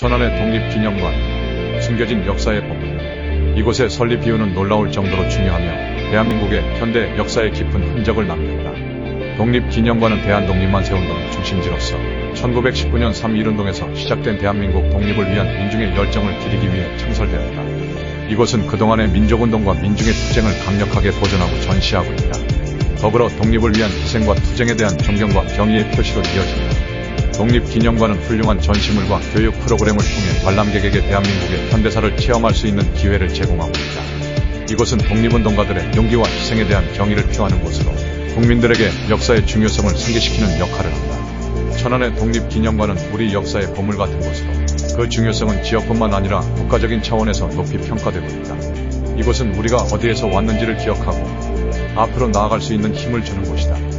천안의 독립기념관, 숨겨진 역사의 보물. 이곳의 설립 이유는 놀라울 정도로 중요하며 대한민국의 현대 역사에 깊은 흔적을 남긴다. 독립기념관은 대한독립만 세운동의 중심지로서 1919년 3.1운동에서 시작된 대한민국 독립을 위한 민중의 열정을 기리기 위해 창설되었다. 이곳은 그동안의 민족운동과 민중의 투쟁을 강력하게 보존하고 전시하고 있다. 더불어 독립을 위한 희생과 투쟁에 대한 존경과 경의의 표시로 이어진다. 독립기념관은 훌륭한 전시물과 교육 프로그램을 통해 관람객에게 대한민국의 현대사를 체험할 수 있는 기회를 제공하고 있다. 이곳은 독립운동가들의 용기와 희생에 대한 경의를 표하는 곳으로 국민들에게 역사의 중요성을 상기시키는 역할을 한다. 천안의 독립기념관은 우리 역사의 보물 같은 곳으로 그 중요성은 지역뿐만 아니라 국가적인 차원에서 높이 평가되고 있다. 이곳은 우리가 어디에서 왔는지를 기억하고 앞으로 나아갈 수 있는 힘을 주는 곳이다.